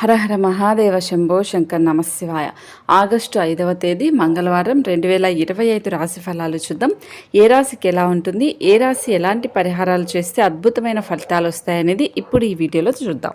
హరహర మహాదేవ శంభో శంకర్ నమశివాయ. ఆగస్టు ఐదవ తేదీ మంగళవారం రెండు వేల ఇరవై ఐదు రాశి ఫలాలు చూద్దాం. ఏ రాశికి ఎలా ఉంటుంది? ఏ రాశి ఎలాంటి పరిహారాలు చేస్తే అద్భుతమైన ఫలితాలు వస్తాయనేది ఇప్పుడు ఈ వీడియోలో చూద్దాం.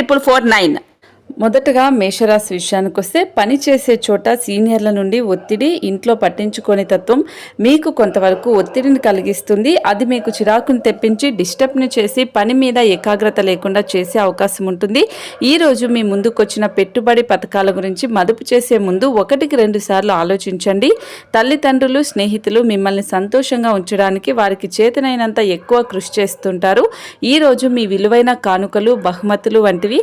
triple four nine మొదటగా మేషరాశి విషయానికి వస్తే పని చేసే చోట సీనియర్ల నుండి ఒత్తిడి ఇంట్లో పట్టించుకోని తత్వం మీకు కొంతవరకు ఒత్తిడిని కలిగిస్తుంది. అది మీకు చిరాకును తెప్పించి డిస్టర్బ్ని చేసి పని మీద ఏకాగ్రత లేకుండా చేసే అవకాశం ఉంటుంది. ఈ రోజు మీ ముందుకొచ్చిన పెట్టుబడి పథకాల గురించి మదుపు చేసే ముందు ఒకటికి రెండు సార్లు ఆలోచించండి. తల్లిదండ్రులు స్నేహితులు మిమ్మల్ని సంతోషంగా ఉంచడానికి వారికి చేతనైనంత ఎక్కువ కృషి చేస్తుంటారు. ఈ రోజు మీ విలువైన కానుకలు బహుమతులు వంటివి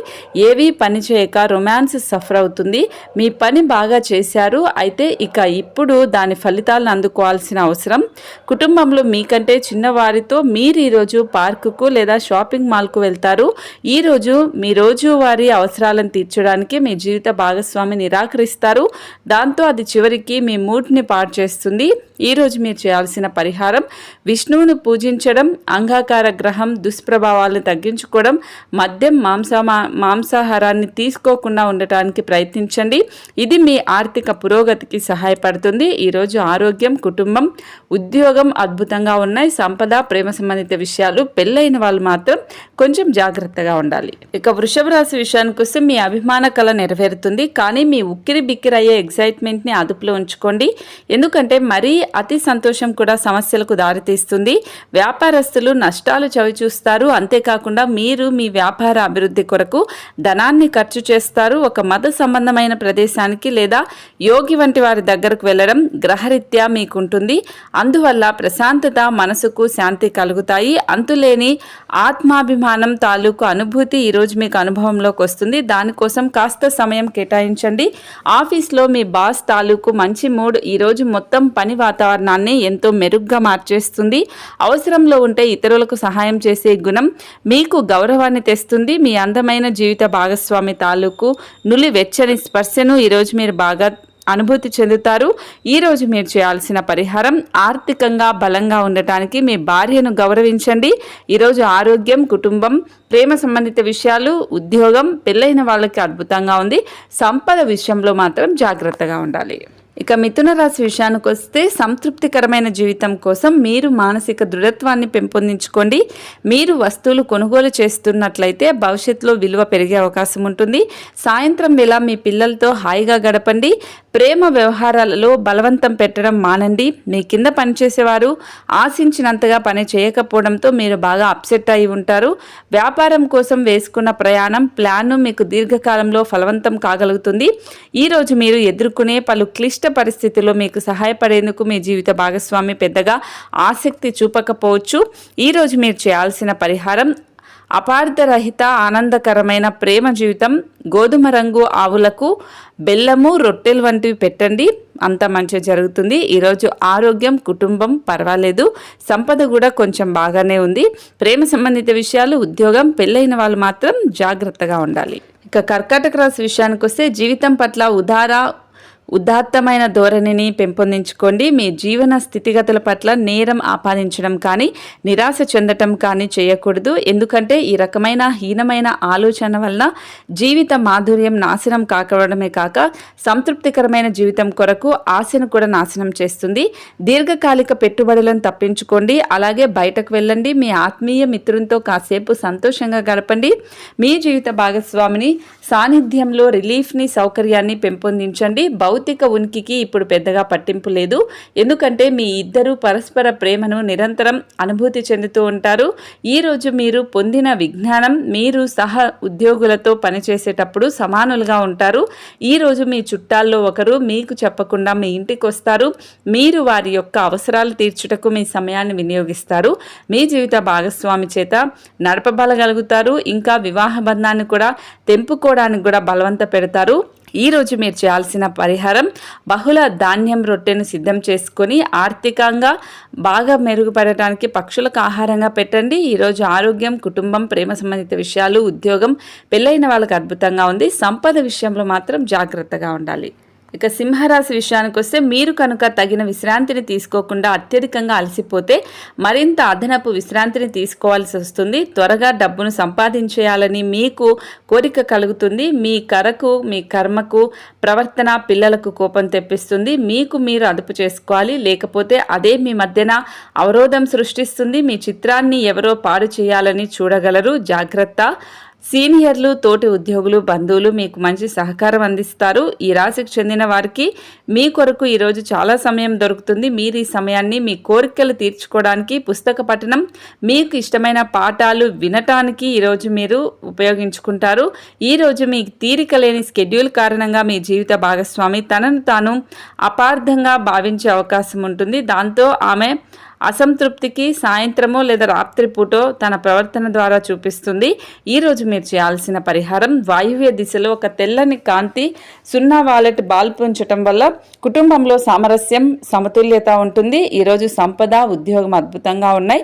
ఏవి పని చేయక రొమాన్స్ సఫర్ అవుతుంది. మీ పని బాగా చేశారు. అయితే ఇక ఇప్పుడు దాని ఫలితాలను అందుకోవాల్సిన అవసరం. కుటుంబంలో మీకంటే చిన్నవారితో మీరు ఈరోజు పార్కుకు లేదా షాపింగ్ మాల్కు వెళ్తారు. ఈరోజు మీ రోజువారీ అవసరాలను తీర్చడానికి మీ జీవిత భాగస్వామి నిరాకరిస్తారు. దాంతో అది చివరికి మీ మూడ్ని పాడు చేస్తుంది. ఈరోజు మీరు చేయాల్సిన పరిహారం విష్ణువును పూజించడం అంగాకార గ్రహం దుష్ప్రభావాలను తగ్గించుకోవడం మద్యం మాంస మాంసాహారాన్ని తీసుకోకుండా ఉండటానికి ప్రయత్నించండి. ఇది మీ ఆర్థిక పురోగతికి సహాయపడుతుంది. ఈరోజు ఆరోగ్యం కుటుంబం ఉద్యోగం అద్భుతంగా ఉన్నాయి. సంపద ప్రేమ సంబంధిత విషయాలు పెళ్ళైన వాళ్ళు మాత్రం కొంచెం జాగ్రత్తగా ఉండాలి. ఇక వృషభ రాశి విషయానికి వస్తే మీ అభిమాన కళ నెరవేరుతుంది. కానీ మీ ఉక్కిరి బిక్కిరి అయ్యే ఎగ్జైట్మెంట్ని అదుపులో ఉంచుకోండి. ఎందుకంటే మరీ అతి సంతోషం కూడా సమస్యలకు దారితీస్తుంది. వ్యాపారస్తులు నష్టాలు చవిచూస్తారు. అంతేకాకుండా మీరు మీ వ్యాపార అభివృద్ధి కొరకు ధనాన్ని ఖర్చు ఖర్చు చేస్తారు. ఒక మత సంబంధమైన ప్రదేశానికి లేదా యోగి వంటి వారి దగ్గరకు వెళ్ళడం గ్రహరీత్యా మీకుంటుంది. అందువల్ల ప్రశాంతత మనసుకు శాంతి కలుగుతాయి. అంతులేని ఆత్మాభిమానం తాలూకు అనుభూతి ఈరోజు మీకు అనుభవంలోకి వస్తుంది. దానికోసం కాస్త సమయం కేటాయించండి. ఆఫీస్లో మీ బాస్ తాలూకు మంచి మూడ్ ఈరోజు మొత్తం పని వాతావరణాన్ని ఎంతో మెరుగ్గా మార్చేస్తుంది. అవసరంలో ఉంటే ఇతరులకు సహాయం చేసే గుణం మీకు గౌరవాన్ని తెస్తుంది. మీ అందమైన జీవిత భాగస్వామి తాలూకు నులి వెచ్చని స్పర్శను ఈరోజు మీరు బాగా అనుభూతి చెందుతారు. ఈరోజు మీరు చేయాల్సిన పరిహారం ఆర్థికంగా బలంగా ఉండటానికి మీ భార్యను గౌరవించండి. ఈరోజు ఆరోగ్యం కుటుంబం ప్రేమ సంబంధిత విషయాలు ఉద్యోగం పెళ్ళైన వాళ్ళకి అద్భుతంగా ఉంది. సంపద విషయంలో మాత్రం జాగ్రత్తగా ఉండాలి. ఇక మిథున రాశి విషయానికి వస్తే సంతృప్తికరమైన జీవితం కోసం మీరు మానసిక దృఢత్వాన్ని పెంపొందించుకోండి. మీరు వస్తువులు కొనుగోలు చేస్తున్నట్లయితే భవిష్యత్తులో విలువ పెరిగే అవకాశం ఉంటుంది. సాయంత్రం వేళ మీ పిల్లలతో హాయిగా గడపండి. ప్రేమ వ్యవహారాలలో బలవంతం పెట్టడం మానండి. మీ కింద పనిచేసేవారు ఆశించినంతగా పని చేయకపోవడంతో మీరు బాగా అప్సెట్ అయి ఉంటారు. వ్యాపారం కోసం వేసుకున్న ప్రయాణం ప్లాన్ను మీకు దీర్ఘకాలంలో ఫలవంతం కాగలుగుతుంది. ఈరోజు మీరు ఎదుర్కొనే పలు క్లిష్ట పరిస్థితుల్లో మీకు సహాయపడేందుకు మీ జీవిత భాగస్వామి పెద్దగా ఆసక్తి చూపకపోవచ్చు. ఈరోజు మీరు చేయాల్సిన పరిహారం అపార్థరహిత ఆనందకరమైన ప్రేమ జీవితం గోధుమ రంగు ఆవులకు బెల్లము రొట్టెలు వంటివి పెట్టండి. అంత మంచిగా జరుగుతుంది. ఈరోజు ఆరోగ్యం కుటుంబం పర్వాలేదు. సంపద కూడా కొంచెం బాగానే ఉంది. ప్రేమ సంబంధిత విషయాలు ఉద్యోగం పెళ్ళైన వాళ్ళు మాత్రం జాగ్రత్తగా ఉండాలి. ఇక కర్కాటక రాశి విషయానికి వస్తే జీవితం పట్ల ఉదార ఉదాత్తమైన ధోరణిని పెంపొందించుకోండి. మీ జీవన స్థితిగతుల పట్ల నేరం ఆపాదించడం కానీ నిరాశ చెందటం కానీ చేయకూడదు. ఎందుకంటే ఈ రకమైన హీనమైన ఆలోచన వలన జీవిత మాధుర్యం నాశనం కాకపోవడమే కాక సంతృప్తికరమైన జీవితం కొరకు ఆశను కూడా నాశనం చేస్తుంది. దీర్ఘకాలిక పెట్టుబడులను తప్పించుకోండి. అలాగే బయటకు వెళ్ళండి. మీ ఆత్మీయ మిత్రులతో కాసేపు సంతోషంగా గడపండి. మీ జీవిత భాగస్వామిని సాన్నిధ్యంలో రిలీఫ్ని సౌకర్యాన్ని పెంపొందించండి. బౌద్ధ భౌతిక ఉనికికి ఇప్పుడు పెద్దగా పట్టింపు లేదు. ఎందుకంటే మీ ఇద్దరు పరస్పర ప్రేమను నిరంతరం అనుభూతి చెందుతూ ఉంటారు. ఈరోజు మీరు పొందిన విజ్ఞానం మీరు సహ ఉద్యోగులతో పనిచేసేటప్పుడు సమానులుగా ఉంటారు. ఈరోజు మీ చుట్టాల్లో ఒకరు మీకు చెప్పకుండా మీ ఇంటికి వస్తారు. మీరు వారి యొక్క అవసరాలు తీర్చుటకు మీ సమయాన్ని వినియోగిస్తారు. మీ జీవిత భాగస్వామి చేత నడపబలగలుగుతారు. ఇంకా వివాహ బంధాన్ని కూడా తెంపుకోవడానికి కూడా బలవంత పెడతారు. ఈరోజు మీరు చేయాల్సిన పరిహారం బహుళ ధాన్యం రొట్టెను సిద్ధం చేసుకొని ఆర్థికంగా బాగా మెరుగుపడటానికి పక్షులకు ఆహారంగా పెట్టండి. ఈరోజు ఆరోగ్యం కుటుంబం ప్రేమ సంబంధిత విషయాలు ఉద్యోగం పెళ్ళైన వాళ్ళకి అద్భుతంగా ఉంది. సంపద విషయంలో మాత్రం జాగ్రత్తగా ఉండాలి. ఇక సింహరాశి విషయానికి వస్తే మీరు కనుక తగిన విశ్రాంతిని తీసుకోకుండా అత్యధికంగా అలసిపోతే మరింత అదనపు విశ్రాంతిని తీసుకోవాల్సి వస్తుంది. త్వరగా డబ్బును సంపాదించేయాలని మీకు కోరిక కలుగుతుంది. మీ కరకు మీ కర్మకు ప్రవర్తన పిల్లలకు కోపం తెప్పిస్తుంది. మీకు మీరు అదుపు చేసుకోవాలి. లేకపోతే అదే మీ మధ్యన అవరోధం సృష్టిస్తుంది. మీ చిత్రాన్ని ఎవరో పాడు చేయాలని చూడగలరు. జాగ్రత్త. సీనియర్లు తోటి ఉద్యోగులు బంధువులు మీకు మంచి సహకారం అందిస్తారు. ఈ రాశికి చెందిన వారికి మీ కొరకు ఈరోజు చాలా సమయం దొరుకుతుంది. మీరు ఈ సమయాన్ని మీ కోరికలు తీర్చుకోవడానికి పుస్తక పఠనం మీకు ఇష్టమైన పాఠాలు వినటానికి ఈరోజు మీరు ఉపయోగించుకుంటారు. ఈరోజు మీ తీరిక లేని స్కెడ్యూల్ కారణంగా మీ జీవిత భాగస్వామి తనను తాను అపార్థంగా భావించే అవకాశం ఉంటుంది. దాంతో ఆమె అసంతృప్తికి సాయంత్రమో లేదా రాత్రిపూటో తన ప్రవర్తన ద్వారా చూపిస్తుంది. ఈరోజు మీరు చేయాల్సిన పరిహారం వాయువ్య దిశలో ఒక తెల్లని కాంతి సున్నా వాలెట్ బాల్పు ఉంచటం వల్ల కుటుంబంలో సామరస్యం సమతుల్యత ఉంటుంది. ఈరోజు సంపద ఉద్యోగం అద్భుతంగా ఉన్నాయి.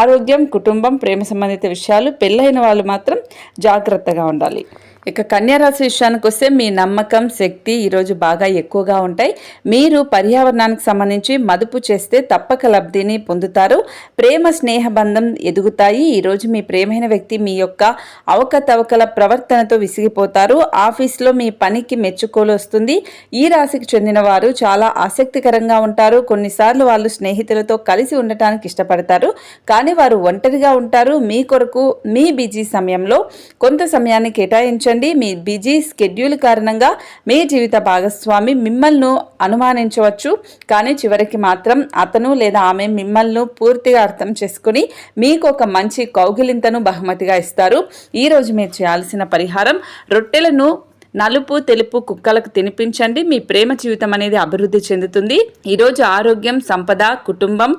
ఆరోగ్యం కుటుంబం ప్రేమ సంబంధిత విషయాలు పెళ్ళైన వాళ్ళు మాత్రం జాగ్రత్తగా ఉండాలి. ఇక కన్యారాశి విషయానికి వస్తే మీ నమ్మకం శక్తి ఈరోజు బాగా ఎక్కువగా ఉంటాయి. మీరు పర్యావరణానికి సంబంధించి మదుపు చేస్తే తప్పక లబ్ధిని పొందుతారు. ప్రేమ స్నేహ బంధం ఎదుగుతాయి. ఈరోజు మీ ప్రేమైన వ్యక్తి మీ యొక్క అవకతవకల ప్రవర్తనతో విసిగిపోతారు. ఆఫీస్లో మీ పనికి మెచ్చుకోలు వస్తుంది. ఈ రాశికి చెందిన వారు చాలా ఆసక్తికరంగా ఉంటారు. కొన్నిసార్లు వాళ్ళు స్నేహితులతో కలిసి ఉండటానికి ఇష్టపడతారు. కానీ వారు ఒంటరిగా ఉంటారు. మీ కొరకు మీ బిజీ సమయంలో కొంత సమయాన్ని కేటాయించండి. మీ బిజీ స్కెడ్యూల్ కారణంగా మీ జీవిత భాగస్వామి మిమ్మల్ని అనుమానించవచ్చు. కానీ చివరికి మాత్రం అతను లేదా ఆమె మిమ్మల్ని పూర్తిగా అర్థం చేసుకుని మీకు ఒక మంచి కౌగిలింతను బహుమతిగా ఇస్తారు. ఈరోజు మీరు చేయాల్సిన పరిహారం రొట్టెలను నలుపు తెలుపు కుక్కలకు తినిపించండి. మీ ప్రేమ జీవితం అనేది అభివృద్ధి చెందుతుంది. ఈరోజు ఆరోగ్యం సంపద కుటుంబం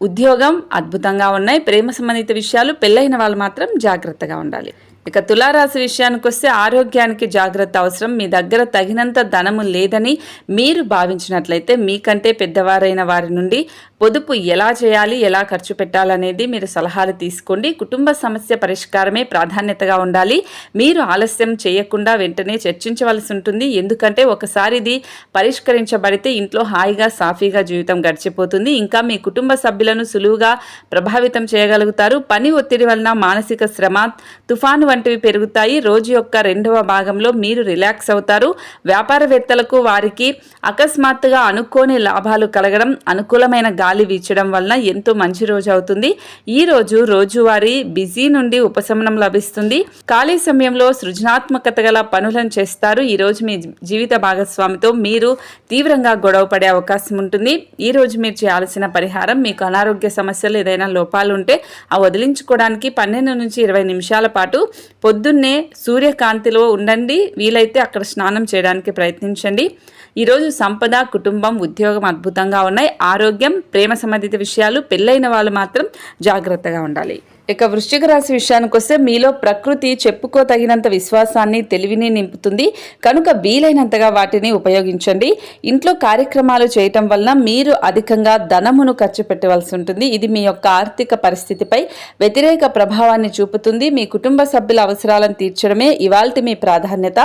ఉద్యోగం అద్భుతంగా ఉన్నాయి. ప్రేమ సంబంధిత విషయాలు పెళ్ళైన వాళ్ళు మాత్రం జాగ్రత్తగా ఉండాలి. ఇక తులారాశి విషయానికి వస్తే ఆరోగ్యానికి జాగ్రత్త అవసరం. మీ దగ్గర తగినంత ధనము లేదని మీరు భావించినట్లయితే మీకంటే పెద్దవారైన వారి నుండి పొదుపు ఎలా చేయాలి ఎలా ఖర్చు పెట్టాలనేది మీరు సలహాలు తీసుకోండి. కుటుంబ సమస్య పరిష్కారమే ప్రాధాన్యతగా ఉండాలి. మీరు ఆలస్యం చేయకుండా వెంటనే చర్చించవలసి ఉంటుంది. ఎందుకంటే ఒకసారి ఇది పరిష్కరించబడితే ఇంట్లో హాయిగా సాఫీగా జీవితం గడిచిపోతుంది. ఇంకా మీ కుటుంబ సభ్యులను సులువుగా ప్రభావితం చేయగలుగుతారు. పని ఒత్తిడి వలన మానసిక శ్రమ తుఫాను వంటివి పెరుగుతాయి. రోజు యొక్క రెండవ భాగంలో మీరు రిలాక్స్ అవుతారు. వ్యాపారవేత్తలకు వారికి అకస్మాత్తుగా అనుకోని లాభాలు కలగడం అనుకూలమైన గాలి గాలి వీచడం వలన ఎంతో మంచి రోజు అవుతుంది. ఈ రోజు రోజువారీ బిజీ నుండి ఉపశమనం లభిస్తుంది. ఖాళీ సమయంలో సృజనాత్మకత గల పనులను చేస్తారు. ఈ రోజు మీ జీవిత భాగస్వామితో మీరు తీవ్రంగా గొడవ పడే అవకాశం ఉంటుంది. ఈ రోజు మీరు చేయాల్సిన పరిహారం మీకు అనారోగ్య సమస్యలు ఏదైనా లోపాలు ఉంటే ఆ వదిలించుకోవడానికి పన్నెండు నుంచి ఇరవై నిమిషాల పాటు పొద్దున్నే సూర్యకాంతిలో ఉండండి. వీలైతే అక్కడ స్నానం చేయడానికి ప్రయత్నించండి. ఈరోజు సంపద కుటుంబం ఉద్యోగం అద్భుతంగా ఉన్నాయి. ఆరోగ్యం ప్రేమ సంబంధిత విషయాలు పెళ్ళైన వాళ్ళు మాత్రం జాగ్రత్తగా ఉండాలి. ఇక వృశ్చిక రాశి విషయానికి వస్తే మీలో ప్రకృతి చెప్పుకోతగినంత విశ్వాసాన్ని తెలివిని నింపుతుంది. కనుక వీలైనంతగా వాటిని ఉపయోగించండి. ఇంట్లో కార్యక్రమాలు చేయటం వలన మీరు అధికంగా ధనమును ఖర్చు పెట్టవలసి ఉంటుంది. ఇది మీ యొక్క ఆర్థిక పరిస్థితిపై వ్యతిరేక ప్రభావాన్ని చూపుతుంది. మీ కుటుంబ సభ్యుల అవసరాలను తీర్చడమే ఇవాల్టి మీ ప్రాధాన్యత.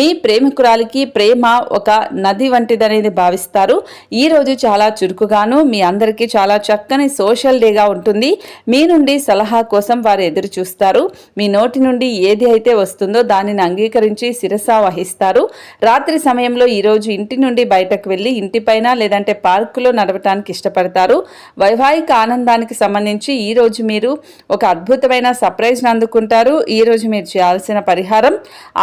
మీ ప్రేమికురాలికి ప్రేమ ఒక నది వంటిదనేది భావిస్తారు. ఈ రోజు చాలా చురుకుగాను మీ అందరికీ చాలా చక్కని సోషల్ డేగా ఉంటుంది. మీ నుండి సలహా కోసం వారు ఎదురు చూస్తారు. మీ నోటి నుండి ఏది అయితే వస్తుందో దానిని అంగీకరించి శిరస వహిస్తారు. రాత్రి సమయంలో ఈరోజు ఇంటి నుండి బయటకు వెళ్ళి ఇంటిపైన లేదంటే పార్కులో నడవటానికి ఇష్టపడతారు. వైవాహిక ఆనందానికి సంబంధించి ఈ రోజు మీరు ఒక అద్భుతమైన సర్ప్రైజ్ను అందుకుంటారు. ఈ రోజు మీరు చేయాల్సిన పరిహారం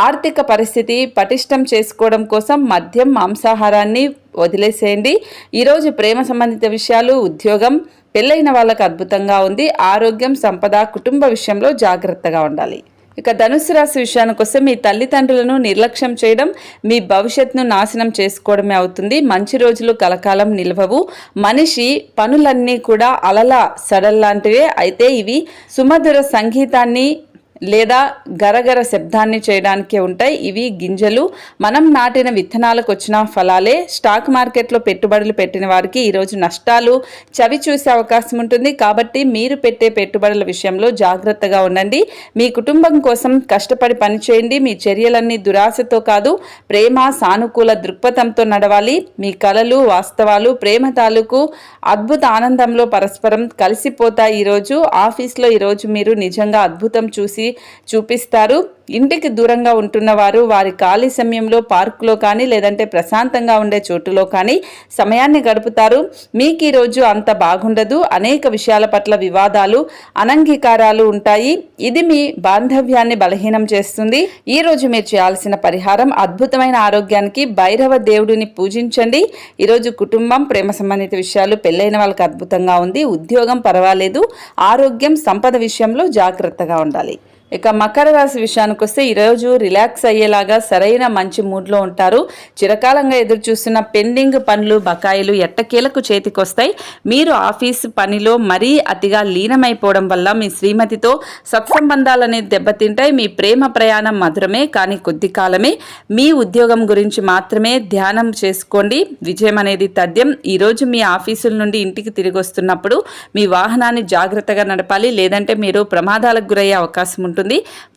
ఆర్థిక పరిస్థితి పటిష్టం చేసుకోవడం కోసం మద్యం మాంసాహారాన్ని వదిలేసేయండి. ఈరోజు ప్రేమ సంబంధిత విషయాలు ఉద్యోగం పెళ్ళైన వాళ్ళకు అద్భుతంగా ఉంది. ఆరోగ్యం సంపద కుటుంబ విషయంలో జాగ్రత్తగా ఉండాలి. ఇక ధనుసు రాశి విషయానికి వస్తే మీ తల్లిదండ్రులను నిర్లక్ష్యం చేయడం మీ భవిష్యత్తును నాశనం చేసుకోవడమే అవుతుంది. మంచి రోజులు కలకాలం నిలవవు. మనిషి పనులన్నీ కూడా అలల సడల్లాంటివే. అయితే ఇవి సుమధుర సంగీతాన్ని లేదా గరగర శబ్దాన్ని చేయడానికే ఉంటాయి. ఇవి గింజలు. మనం నాటిన విత్తనాలకు వచ్చిన ఫలాలే. స్టాక్ మార్కెట్లో పెట్టుబడులు పెట్టిన వారికి ఈరోజు నష్టాలు. చవి చూసే అవకాశం ఉంటుంది. కాబట్టి మీరు పెట్టే పెట్టుబడుల విషయంలో జాగ్రత్తగా ఉండండి. మీ కుటుంబం కోసం కష్టపడి పనిచేయండి. మీ చర్యలన్నీ దురాశతో కాదు ప్రేమ సానుకూల దృక్పథంతో నడవాలి. మీ కళలు వాస్తవాలు ప్రేమ తాలూకు అద్భుత ఆనందంలో పరస్పరం కలిసిపోతాయి ఈరోజు. ఆఫీస్లో ఈరోజు మీరు నిజంగా అద్భుతం చూసి చూపిస్తారు. ఇంటికి దూరంగా ఉంటున్న వారు వారి ఖాళీ సమయంలో పార్కులో కానీ లేదంటే ప్రశాంతంగా ఉండే చోటులో కానీ సమయాన్ని గడుపుతారు. మీకు ఈరోజు అంత బాగుండదు. అనేక విషయాల పట్ల వివాదాలు అనంగీకారాలు ఉంటాయి. ఇది మీ బాంధవ్యాన్ని బలహీనం చేస్తుంది. ఈ రోజు మీరు చేయాల్సిన పరిహారం అద్భుతమైన ఆరోగ్యానికి భైరవ దేవుడిని పూజించండి. ఈరోజు కుటుంబం ప్రేమ సంబంధిత విషయాలు పెళ్ళైన వాళ్ళకి అద్భుతంగా ఉంది. ఉద్యోగం పర్వాలేదు. ఆరోగ్యం సంపద విషయంలో జాగ్రత్తగా ఉండాలి. ఇక మకర రాశి విషయానికి వస్తే ఈరోజు రిలాక్స్ అయ్యేలాగా సరైన మంచి మూడ్లో ఉంటారు. చిరకాలంగా ఎదురు చూస్తున్న పెండింగ్ పనులు బకాయిలు ఎట్టకేలకు చేతికొస్తాయి. మీరు ఆఫీస్ పనిలో మరీ అతిగా లీనమైపోవడం వల్ల మీ శ్రీమతితో సత్సంబంధాలు అనేది దెబ్బతింటాయి. మీ ప్రేమ ప్రయాణం మధురమే కానీ కొద్ది కాలమే. మీ ఉద్యోగం గురించి మాత్రమే ధ్యానం చేసుకోండి. విజయం అనేది తథ్యం. ఈరోజు మీ ఆఫీసుల నుండి ఇంటికి తిరిగి వస్తున్నప్పుడు మీ వాహనాన్ని జాగ్రత్తగా నడపాలి. లేదంటే మీరు ప్రమాదాలకు గురయ్యే అవకాశం ఉంటుంది.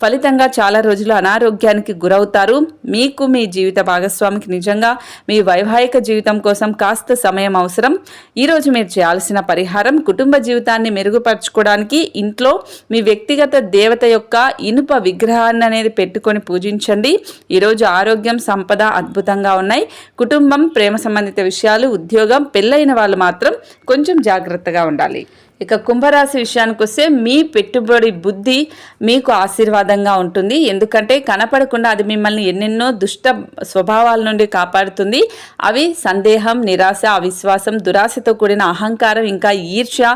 ఫలితంగా చాలా రోజులు అనారోగ్యానికి గురవుతారు. మీకు మీ జీవిత భాగస్వామికి నిజంగా మీ వైవాహిక జీవితం కోసం కాస్త సమయం అవసరం. ఈరోజు మీరు చేయాల్సిన పరిహారం కుటుంబ జీవితాన్ని మెరుగుపరచుకోవడానికి ఇంట్లో మీ వ్యక్తిగత దేవత యొక్క ఇనుప విగ్రహాన్ని అనేది పెట్టుకొని పూజించండి. ఈరోజు ఆరోగ్యం సంపద అద్భుతంగా ఉన్నాయి. కుటుంబం ప్రేమ సంబంధిత విషయాలు ఉద్యోగం పెళ్ళైన వాళ్ళు మాత్రం కొంచెం జాగ్రత్తగా ఉండాలి. ఇక కుంభరాశి విషయానికి వస్తే మీ పెట్టుబడి బుద్ధి మీకు ఆశీర్వాదంగా ఉంటుంది. ఎందుకంటే కనపడకుండా అది మిమ్మల్ని ఎన్నెన్నో దుష్ట స్వభావాల నుండి కాపాడుతుంది. అవి సందేహం నిరాశ అవిశ్వాసం దురాశతో కూడిన అహంకారం ఇంకా ఈర్ష్య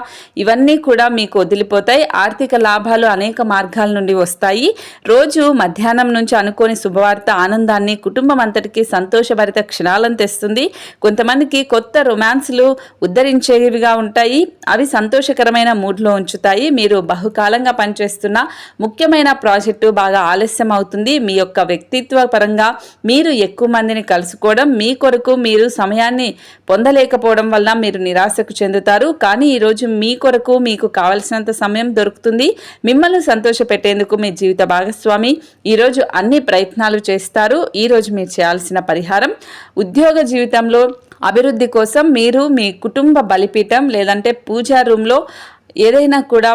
ఇవన్నీ కూడా మీకు వదిలిపోతాయి. ఆర్థిక లాభాలు అనేక మార్గాల నుండి వస్తాయి. రోజు మధ్యాహ్నం నుంచి అనుకోని శుభవార్త ఆనందాన్ని కుటుంబం అంతటికి సంతోషభరిత క్షణాలను తెస్తుంది. కొంతమందికి కొత్త రొమాన్స్లు ఉద్ధరించేవిగా ఉంటాయి. అవి సంతోష సంతోషకరమైన మూడ్లో ఉంచుతాయి. మీరు బహుకాలంగా పనిచేస్తున్న ముఖ్యమైన ప్రాజెక్టు బాగా ఆలస్యం అవుతుంది. మీ యొక్క వ్యక్తిత్వ పరంగా మీరు ఎక్కువ మందిని కలుసుకోవడం మీ కొరకు మీరు సమయాన్ని పొందలేకపోవడం వల్ల మీరు నిరాశకు చెందుతారు. కానీ ఈరోజు మీ కొరకు మీకు కావలసినంత సమయం దొరుకుతుంది. మిమ్మల్ని సంతోషపెట్టేందుకు మీ జీవిత భాగస్వామి ఈరోజు అన్ని ప్రయత్నాలు చేస్తారు. ఈరోజు మీరు చేయాల్సిన పరిహారం ఉద్యోగ జీవితంలో అభివృద్ధి కోసం మీరు మీ కుటుంబ బలిపీఠం లేదంటే పూజా రూమ్లో ఏదైనా కూడా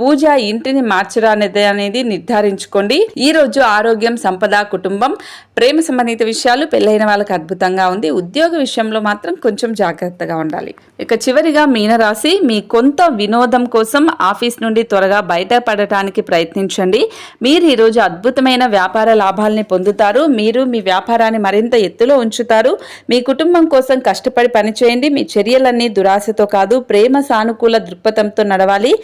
పూజ ఇంటిని మార్చరానిదే అనేది నిర్ధారించుకోండి. ఈ రోజు ఆరోగ్యం సంపద కుటుంబం ప్రేమ సంబంధిత విషయాలు పెళ్ళైన వాళ్ళకి అద్భుతంగా ఉంది. ఉద్యోగ విషయంలో మాత్రం కొంచెం జాగ్రత్తగా ఉండాలి. ఇక చివరిగా మీనరాశి మీ కొంత వినోదం కోసం ఆఫీస్ నుండి త్వరగా బయటపడటానికి ప్రయత్నించండి. మీరు ఈరోజు అద్భుతమైన వ్యాపార లాభాల్ని పొందుతారు. మీరు మీ వ్యాపారాన్ని మరింత ఎత్తులో ఉంచుతారు. మీ కుటుంబం కోసం కష్టపడి పనిచేయండి. మీ చర్యలన్నీ దురాశతో కాదు ప్రేమ సానుకూల దృక్పథంతో నడవాలి.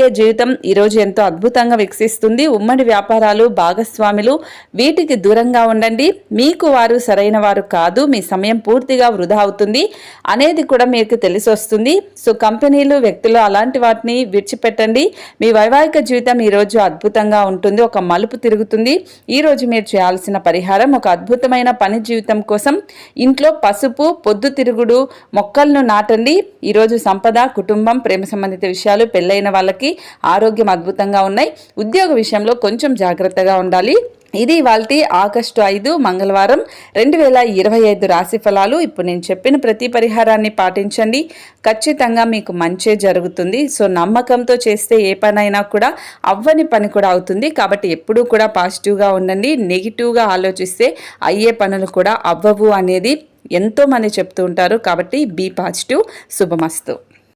రాబోయే జీవితం ఈరోజు ఎంతో అద్భుతంగా వికసిస్తుంది ఉమ్మడి వ్యాపారాలు భాగస్వాములు వీటికి దూరంగా ఉండండి. మీకు వారు సరైన వారు కాదు. మీ సమయం పూర్తిగా వృధా అవుతుంది. అనేది కూడా మీకు తెలిసి వస్తుంది సో కంపెనీలు వ్యక్తులు అలాంటి వాటిని విడిచిపెట్టండి. మీ వైవాహిక జీవితం ఈరోజు అద్భుతంగా ఉంటుంది. ఒక మలుపు తిరుగుతుంది. ఈరోజు మీరు చేయాల్సిన పరిహారం ఒక అద్భుతమైన పని జీవితం కోసం. ఇంట్లో పసుపు పొద్దుతిరుగుడు మొక్కలను నాటండి. ఈరోజు సంపద కుటుంబం ప్రేమ సంబంధిత విషయాలు పెళ్ళైన వాళ్ళకి ఆరోగ్యం అద్భుతంగా ఉన్నాయి. ఉద్యోగ విషయంలో కొంచెం జాగ్రత్తగా ఉండాలి. ఇది ఇవాళ ఆగస్టు ఐదు మంగళవారం రెండు వేల ఇరవై ఐదు రాశి ఫలాలు. ఇప్పుడు నేను చెప్పిన ప్రతి పరిహారాన్ని పాటించండి. ఖచ్చితంగా మీకు మంచే జరుగుతుంది. సో నమ్మకంతో చేస్తే ఏ పనైనా కూడా అవ్వని పని కూడా అవుతుంది. కాబట్టి ఎప్పుడూ కూడా పాజిటివ్గా ఉండండి. నెగిటివ్గా ఆలోచిస్తే అయ్యే పనులు కూడా అవ్వవు అనేది ఎంతోమంది చెప్తూ ఉంటారు. కాబట్టి బీ పాజిటివ్. శుభమస్తు.